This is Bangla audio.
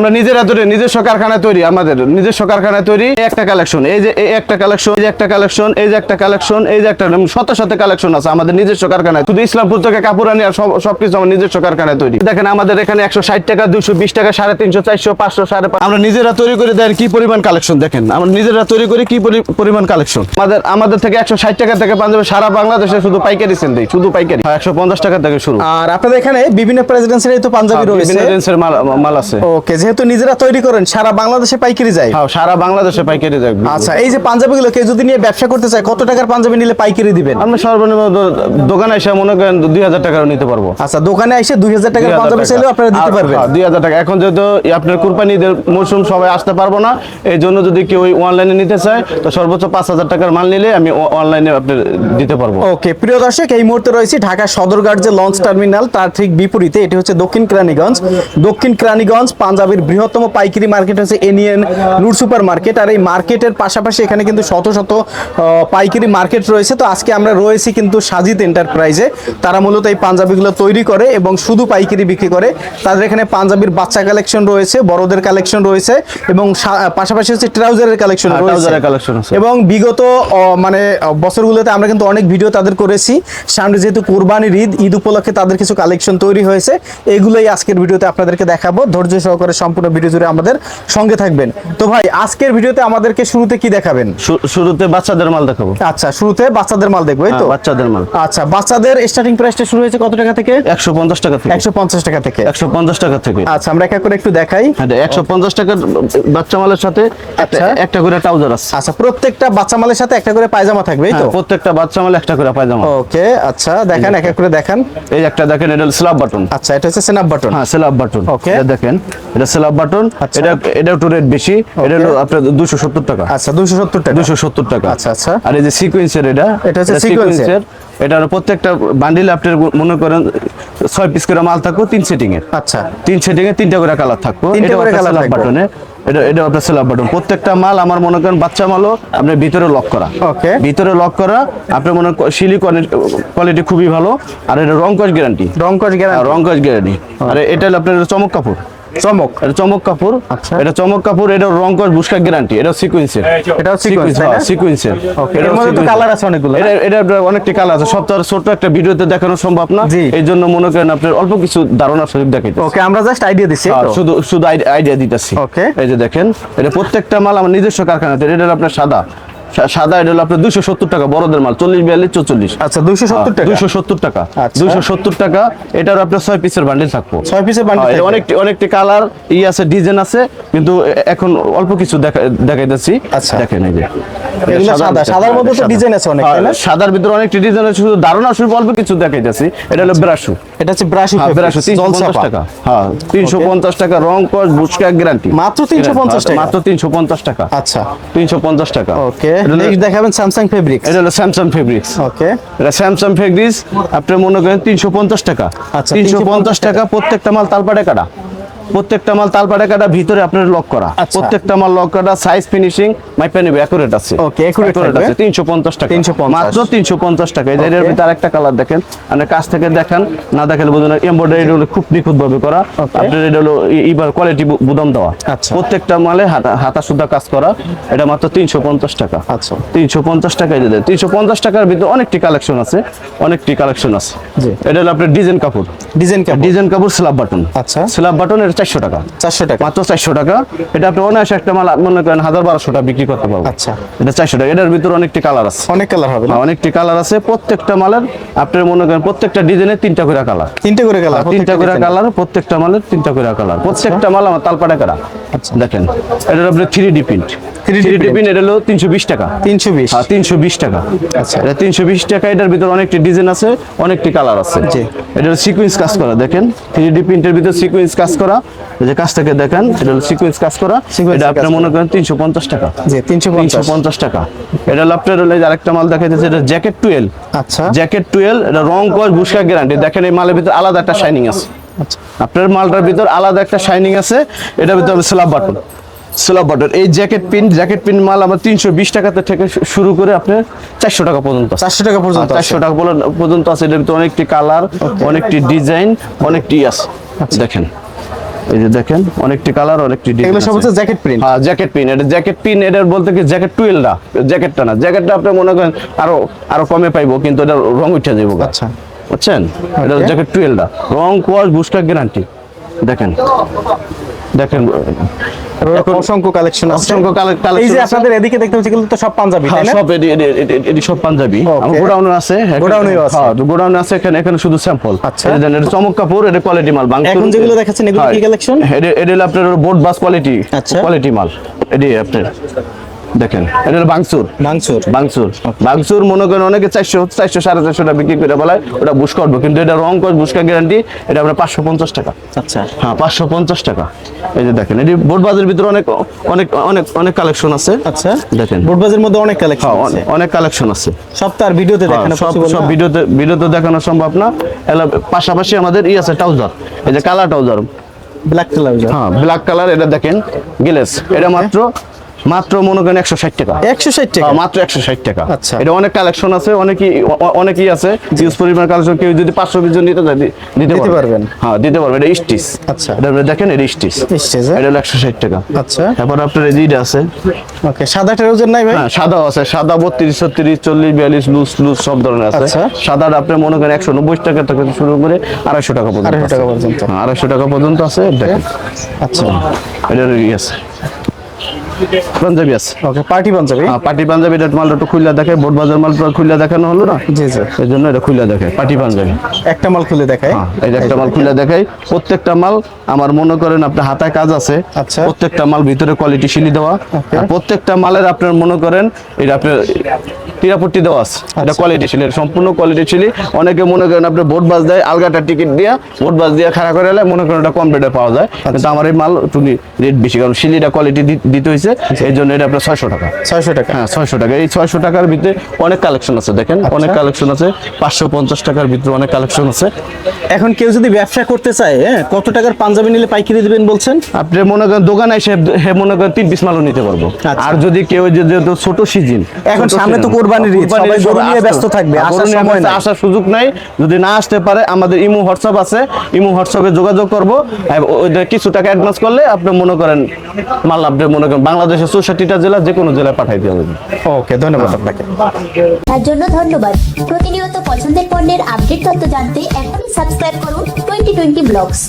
আমরা নিজেরা তৈরি নিজস্ব কারখানায় তৈরি আমাদের নিজস্ব কারখানায় তৈরি একটা কালেকশন এই যে একটা কালেকশন এই যে একটা কালেকশন এই যে একটা কালেকশন এই যে একটা শত শত কালেকশন আছে আমাদের নিজস্ব কারখানায়। শুধু ইসলামপুর থেকে কাপড় আনি আর সব সবকিছু আমার নিজস্ব কারখানায় তৈরি। দেখেন আমাদের এখানে একশো ষাট টাকা দুশো বিশ টাকা সাড়ে তিনশো চারশো পাঁচশো সাড়ে আমরা নিজেরা তৈরি করে দেন কি পরিমাণ কালেকশন দেখেন। আমরা নিজেরা তৈরি করি কি পরিমাণ কালেকশন আমাদের আমাদের থেকে একশো ষাট টাকা থেকে পাঞ্জাবে সারা বাংলাদেশে শুধু পাইকারি সেল দেয় শুধু পাইকারি। একশো পঞ্চাশ টাকা থেকে শুরু। আর আপনাদের এখানে বিভিন্ন প্রেসিডেন্সির তো পাঞ্জাবি রয়েছে। বিভিন্ন মাল মাল আছে। ওকে যেহেতু নিজেরা তৈরি করেন সারা বাংলাদেশে পাইকারি যায়। হ্যাঁ সারা বাংলাদেশে পাইকারি দেখবে আচ্ছা এই যে পাঞ্জাবিগুলো কেউ যদি নিয়ে ব্যবসা করতে চায় কত টাকার পাঞ্জাবি নিলে পাইকারি দিবেন? আমরা সর্বনিম্ন দোকানে এসে মনে করেন দুই হাজার টাকারও নিতে পারব। আচ্ছা দোকানে এসে দুই হাজার টাকার পাঞ্জাবি চাইলেও আপনারা দিতে পারবেন। দুই হাজার টাকা। এখন যেহেতু আপনার কুরবানিদের মৌসুম সবাই আসতে পারব না এই জন্য যদি কেউ অনলাইনে নিতে চায় তো সর্বোচ্চ পাঁচ হাজার টাকার মাল নিলে আমি অনলাইনে আপনার দিতে পারব। ওকে প্রিয় দর্শক এই মুহূর্তে রয়েছে ঢাকা সদরঘাট যে লঞ্চ টার্মিনাল তার ঠিক বিপরীতে এটি হচ্ছে দক্ষিণ কেরানীগঞ্জ। দক্ষিণ কেরানীগঞ্জ পাঞ্জাবের বৃহত্তম পাইকারি মার্কেট হচ্ছে এনিয়ন নুর সুপার মার্কেট আর এই মার্কেটের পাশাপাশি এখানে কিন্তু শত শত পাইকারি মার্কেট রয়েছে। তো আজকে আমরা রয়েছি কিন্তু সাজিদ এন্টারপ্রাইজে তারা মূলত এই পাঞ্জাবিগুলো তৈরি করে এবং শুধু পাইকারি বিক্রি করে। তাদের এখানে পাঞ্জাবির বাচ্চা কালেকশন রয়েছে বড়দের কালেকশন রয়েছে এবং পাশাপাশি হচ্ছে ট্রাউজারের কালেকশন হ্যাঁ, রয়েছে। আছে। এবং বিগত মানে বছরগুলোতে আমরা কিন্তু অনেক ভিডিও তাদের করেছি। সামনে যেহেতু কোরবানির ঈদ ঈদ উপলক্ষে তাদের কিছু কালেকশন তৈরি হয়েছে। এগুলোই আজকের ভিডিওতে আপনাদেরকে দেখাবো। ধৈর্য সহকারে সম্পূর্ণ ভিডিও জুড়ে আমাদের সঙ্গে থাকবেন। তো ভাই আজকের ভিডিওতে আমাদেরকে শুরুতে কি দেখাবেন? শুরুতে বাচ্চাদের মাল দেখাবো। আচ্ছা শুরুতে বাচ্চাদের মাল দেখব তো? হ্যাঁ, বাচ্চাদের মাল। আচ্ছা বাচ্চাদের স্টার্টিং প্রাইসটা শুরু হয়েছে কত টাকা থেকে? একশো পঞ্চাশ টাকা থেকে। একশো পঞ্চাশ টাকা থেকে। একশো পঞ্চাশ টাকা থেকে। আচ্ছা আমরা এক এক করে একটু দেখাই। হ্যাঁ একশো পঞ্চাশ টাকার বাচ্চা মালের সাথে একটা আচ্ছা। একটা করে ট্রাউজার আছে। আচ্ছা প্রত্যেকটা বাচ্চা মালের সাথে একটা করে পায়জামা থাকবে তো? হ্যাঁ, প্রত্যেকটা বাচ্চা মাল একটা করে পায়জামা। ওকে আচ্ছা দেখেন এক এক করে দেখেন। এই একটা দেখেন এটা স্ল্যাব বাটন আচ্ছা এটা হচ্ছে সেনাপ বাটন হ্যাঁ স্ল্যাব বাটন ওকে। দেখেন। এটা স্ল্যাব বাটন আচ্ছা। এটা এটা একটু রেট বেশি এটা হলো আপনার দুশো সত্তর টাকা। আচ্ছা দুশো সত্তর টাকা। দুশো সত্তর টাকা। আচ্ছা, আচ্ছা। আর এই যে সিকোয়েন্সের এটা এটা হচ্ছে sequence-এর। এটা প্রত্যেকটা বান্ডিল আপনার মনে করেন ছয় পিস করে মাল থাকব তিন সেটিং এর আচ্ছা। তিন সেটিং এ তিনটা করে কালার থাকব। তিনটা করে থাকবে। বাটনে এটা এটা আপনার স্ল্যাব বাটন প্রত্যেকটা মাল আমার মনে করেন বাচ্চা মালও আপনার ভিতরে লক করা। Okay. ভিতরে লক করা আপনার মনে শিলি কোয়ালিটি খুবই ভালো। আর এটা রং কস গ্যারান্টি রং কস গ্যারান্টি রং কস গ্যারান্টি আর এটা হলো আপনার চমক কাপড়। চমক। এটা চমক কাপড় আচ্ছা। এটা চমক কাপড় এটা রং কস বুসকা গ্যারান্টি এটা সিকোয়েন্সের না? সিকোয়েন্সের এর মধ্যে তো colour আছে অনেকগুলো, এটা এটা অনেকটি কালার আছে। সব তো ছোট একটা ভিডিওতে দেখানো সম্ভব না। এই জন্য মনে করেন আপনার অল্প কিছু ধারণা সুযোগ দেখাইতে ওকে আমরা জাস্ট আইডিয়া তো? শুধু শুধু আইডিয়া দিতেছি। Okay. এই যে দেখেন এটা প্রত্যেকটা মাল আমার নিজস্ব কারখানাতে এটা আপনার সাদা। সাদা এটা হলো আপনার দুশো সত্তর টাকা বড়দের মাল চল্লিশ বিয়াল্লিশ চৌচল্লিশ। আচ্ছা দুইশো সত্তর টাকা? দুশো সত্তর টাকা। আচ্ছা। দুশো সত্তর টাকা এটার আপনার ছয় পিসের বান্ডিল থাকব। ছয় পিসের বান্ডিল হ্যাঁ, থাকবে। অনেকটি অনেকটি কালার ই আছে ডিজাইন আছে কিন্তু এখন অল্প কিছু দেখা দেখাইতেছি। আচ্ছা। দেখেন এই যে। সাদার মধ্যে তো ডিজাইন আছে অনেক, হ্যাঁ, তাই না? সাদার ভিতরে অনেকটি ডিজাইন আছে শুধু ধারণা শুধু অল্প কিছু দেখাইতেছি। এটা হলো ব্রাশু। এটা হচ্ছে ব্রাশ হ্যাঁ ব্রাশু তিনশো পঞ্চাশ টাকা। হ্যাঁ তিনশো পঞ্চাশ টাকা রং কস বুসকা গ্যারান্টি মাত্র 350 টাকা? মাত্র তিনশো পঞ্চাশ টাকা। আচ্ছা। তিনশো পঞ্চাশ টাকা। ওকে হলো- নেক্সট দেখাবেন স্যামসাং ফেব্রিক্স এটা হলো স্যামসাং ফেব্রিক্স ওকে। এটা স্যামসাং ফেব্রিক্স আপনার মনে করেন তিনশো পঞ্চাশ টাকা। আচ্ছা, তিনশো 350 পঞ্চাশ টাকা প্রত্যেকটা মাল তালপাটে কাটা। প্রত্যেকটা মাল তালপাটে কাটা ভিতরে আপনার লক করা। আচ্ছা। প্রত্যেকটা মাল লক করা সাইজ ফিনিশিং মাইপা নেবে অ্যাকুরেট আছে। Accurate থাকবে। আছে তিনশো পঞ্চাশ টাকা। 350 মাত্র তিনশো পঞ্চাশ টাকা। এই এর Okay. ভিতরে আরেকটা কালার দেখেন। আপনি কাছ থেকে দেখেন না দেখালে বুঝুন এমব্রয়ডারি হলো খুব নিখুঁত ভাবে করা আপনার এটা হলো ইবার কোয়ালিটি বুদাম দেওয়া। আচ্ছা। প্রত্যেকটা মালে হাতা হাতা সুদ্ধা কাজ করা। এটা মাত্র তিনশো পঞ্চাশ টাকা। আচ্ছা। তিনশো পঞ্চাশ টাকায় দিয়ে তিনশো পঞ্চাশ টাকার ভিতরে অনেকটি কালেকশন আছে অনেকটি কালেকশন আছে। জি। এটা হলো আপনার ডিজাইন কাপড়। ডিজাইন কাপড়। ডিজাইন কাপড় স্ল্যাব বাটন আচ্ছা। স্ল্যাব বাটন এটা চারশো টাকা। চারশো টাকা। মাত্র চারশো টাকা। এটা আপনি অনায়াসে একটা মাল মনে করেন হাজার বারোশো টাকা বিক্রি করতে পারবেন। আচ্ছা। এটা চারশো টাকা। এটার ভিতরে অনেকটি কালার আছে। অনেক কালার হবে না? হ্যাঁ, অনেকটি কালার আছে। প্রত্যেকটা মালের আপনার মনে করেন প্রত্যেকটা ডিজাইনের তিনটা করে কালার। তিনটে করে কালার তিনটা করে কালার প্রত্যেকটা মালের তিনটা করে কালার। প্রত্যেকটা মাল আমার তালপাটা করা আচ্ছা। দেখেন এটা হলো আপনার three D print three D print এটা হলো তিনশো বিশ টাকা। তিনশো বিশ। হ্যাঁ তিনশো বিশ টাকা। আচ্ছা। এটা তিনশো বিশ টাকা। এটার ভিতরে অনেকটি ডিজাইন আছে অনেকটি কালার আছে। জি। এটা সিকুয়েন্স কাজ করা দেখেন থ্রি ডি প্রিন্টের ভিতরে সিকুয়েন্স কাজ করা। যে কাজটাকে দেখেন এটা হলো সিকুয়েন্স কাজ করা এটা আপনার মনে করেন তিনশো পঞ্চাশ টাকা। জি তিনশো পঞ্চাশ। টাকা। এটা হলো আপনার হলো এই আরেকটা মাল দেখাইতেছে এটা জ্যাকেট টুয়েলভ আচ্ছা। জ্যাকেট টুয়েলভ এটা রং কস বুসকা গ্যারান্টি দেখেন এই মালের ভিতরে আলাদা একটা শাইনিং আছে। আচ্ছা। আপনার মালটার ভিতর আলাদা একটা শাইনিং আছে এটার ভিতরে স্ল্যাব বাটন স্ল্যাব বাটন এই জ্যাকেট প্রিন্ট জ্যাকেট প্রিন্ট মাল আমার তিনশো বিশ টাকাতে থেকে শুরু করে আপনার চারশো টাকা পর্যন্ত চারশো টাকা পর্যন্ত চারশো টাকা পর্যন্ত- পর্যন্ত আছে। এটার ভিতরে অনেকটি কালার অনেকটি ডিজাইন অনেকটি আছে। দেখেন। এই যে দেখেন অনেকটি কালার অনেকটি ডিজাইন সব হচ্ছে জ্যাকেট প্রিন্ট হ্যাঁ জ্যাকেট প্রিন্ট এটা জ্যাকেট পিন এটা বলতে কি জ্যাকেট টুয়েলটা জ্যাকেটটা না। জ্যাকেটটা আপনি মনে করেন আরও আরও কমে পাইবো কিন্তু এটা রং উঠে যাব আচ্ছা। বুঝছেন? এটা জ্যাকেট টুয়েলটা রং কোয়াশ বুস্টার গ্যারান্টি দেখেন। দেখেন। অসংখ্য কালেকশন অসংখ্য কালেকশন এই যে আপনাদের এদিকে দেখতে পাচ্ছি কিন্তু তো সব পাঞ্জাবি হ্যাঁ, তাই না? সব এডি সব পাঞ্জাবি। গোডাউন আমার গোডাউনে আছে গোডাউন আছে। হ্যাঁ গোডাউনে আছে এখানে এখানে শুধু স্যাম্পল আচ্ছা। এটা চমক কাপড় এটা কোয়ালিটি মাল বাংলা এখন যেগুলো দেখাচ্ছেন, এগুলো কি কালেকশন এটা এটা আপনার বোর্ড বাস কোয়ালিটি আচ্ছা। কোয়ালিটি মাল। এডি আপনার। দেখেন এটা হলো বাংসুর। মাংসুর বাংসুর। বাংসুর মনে করেন অনেকে চারশো চারশো সাড়ে চারশো টাকা বিক্রি করে বলায় ওটা বুশ করব। কিন্তু এটা রং কস বুসকা গ্যারান্টি এটা আমরা পাঁচশো পঞ্চাশ টাকা। আচ্ছা। হ্যাঁ পাঁচশো পঞ্চাশ টাকা। এই যে দেখেন এটি বাজারের ভিতরে অনেক অনেক অনেক অনেক কালেকশন আছে। আচ্ছা। দেখেন। মধ্যে অনেক কালেকশন হ্যাঁ, অনেক- কালেকশন আছে। সব তার ভিডিওতে হ্যাঁ, দেখানো সব সব ভিডিওতে ভিডিওতে দেখানো সম্ভব না। পাশাপাশি আমাদের ই আছে ট্রাউজার। এই যে কালার ট্রাউজার। ব্ল্যাক কালার হ্যাঁ ব্ল্যাক কালার এটা দেখেন গিলেস। এটা মাত্র মাত্র মনে করেন একশো ষাট টাকা। একশো ষাট টাকা? হ্যাঁ, মাত্র একশো ষাট টাকা। আচ্ছা। এটা অনেক কালেকশন আছে অনেকই অনেকই আছে। ইউজ পরিমাণ কালেকশন কেউ যদি পাঁচশো পিস নিতে দিতে পারবেন। হ্যাঁ দিতে পারবে। এটা স্টিচ। আচ্ছা। এটা দেখেন এটা স্টিচ। Stitch, হ্যাঁ? এটা হলো একশো ষাট টাকা। আচ্ছা। তারপর আপনার এই আছে। ওকে সাদা ট্রাউজার নাই ভাই? হ্যাঁ সাদাও আছে। সাদা বত্রিশ ছত্রিশ চল্লিশ বিয়াল্লিশ লুজ লুজ সব ধরনের আছে। আচ্ছা। সাদাটা আপনি মনে করেন একশো নব্বই টাকা থেকে শুরু করে আড়াইশো টাকা পর্যন্ত 250 টাকা পর্যন্ত। আড়াইশো টাকা পর্যন্ত আছে। দেখেন। আচ্ছা। এটার ই আছে। পাঞ্জাবি আছে। Okay party panjabi? হ্যাঁ পার্টি পাঞ্জাবি এটা মালটা একটু খুললা দেখে বোট বাজার মাল খুললা দেখানো হলো না? জি জি। এই জন্য এটা খুললা দেখে পার্টি পাঞ্জাবি। একটা মাল খুলে দেখায়? হ্যাঁ এই একটা মাল খুলে দেখাই প্রত্যেকটা মাল আমার মনে করেন আপনার হাতায় কাজ আছে আচ্ছা। প্রত্যেকটা মাল ভিতরে কোয়ালিটি শিলি দেওয়া আর প্রত্যেকটা মালের আপনার মনে করেন এটা আপনার টিরাপট্টি দেওয়া আছে আচ্ছা। এটা কোয়ালিটি শিলি সম্পূর্ণ কোয়ালিটি শিলি। অনেকে মনে করেন আপনি বোট বাস দেয় আলগাটা টিকিট দিয়া বোট বাস দিয়ে খাড়া করে এলে মনে করেন এটা কম রেটে পাওয়া যায়। আচ্ছা। কিন্তু আমার এই মাল একটু রেট বেশি কারণ শিলিটা কোয়ালিটি দিতে হয়েছে এই জন্য এটা আপনার ছয়শো টাকা। ছয়শো টাকা। হ্যাঁ ছয়শো টাকা। এই ছয়শো টাকার ভিতরে অনেক কালেকশন আছে দেখেন। আচ্ছা। অনেক কালেকশন আছে। পাঁচশো পঞ্চাশ টাকার ভিতরে অনেক কালেকশন আছে। এখন কেউ যদি ব্যবসা করতে চায় হ্যাঁ কত টাকার পাঞ্জাবি নিলে পাইকারি দিবেন বলছেন? আপনি মনে করেন দোকানে এসে হে মনে করেন তিন পিস মালও নিতে পারব। আচ্ছা। আর যদি কেউ যেহেতু ছোট সিজন এখন সামনে তো কোরবানির সবাই গরু নিয়ে ব্যস্ত থাকবে, আসার সময় নাই। আসার সুযোগ নাই। যদি না আসতে পারে আমাদের ইমো হোয়াটসঅ্যাপ আছে। ইমো হোয়াটসঅ্যাপে যোগাযোগ করব। কিছু টাকা অ্যাডভান্স করলে আপনি মনে করেন মাল আপনি মনে করেন বাংলাদেশের চৌষট্টিটা জেলা যে কোনো জেলায় পাঠাই দেওয়া যাবে। ওকে ধন্যবাদ আপনাকে। তার জন্য ধন্যবাদ। প্রতিনিয়ত পছন্দের পণ্যের আপডেট তথ্য জানতে এখনই সাবস্ক্রাইব করুন টোয়েন্টি টোয়েন্টি ব্লগস।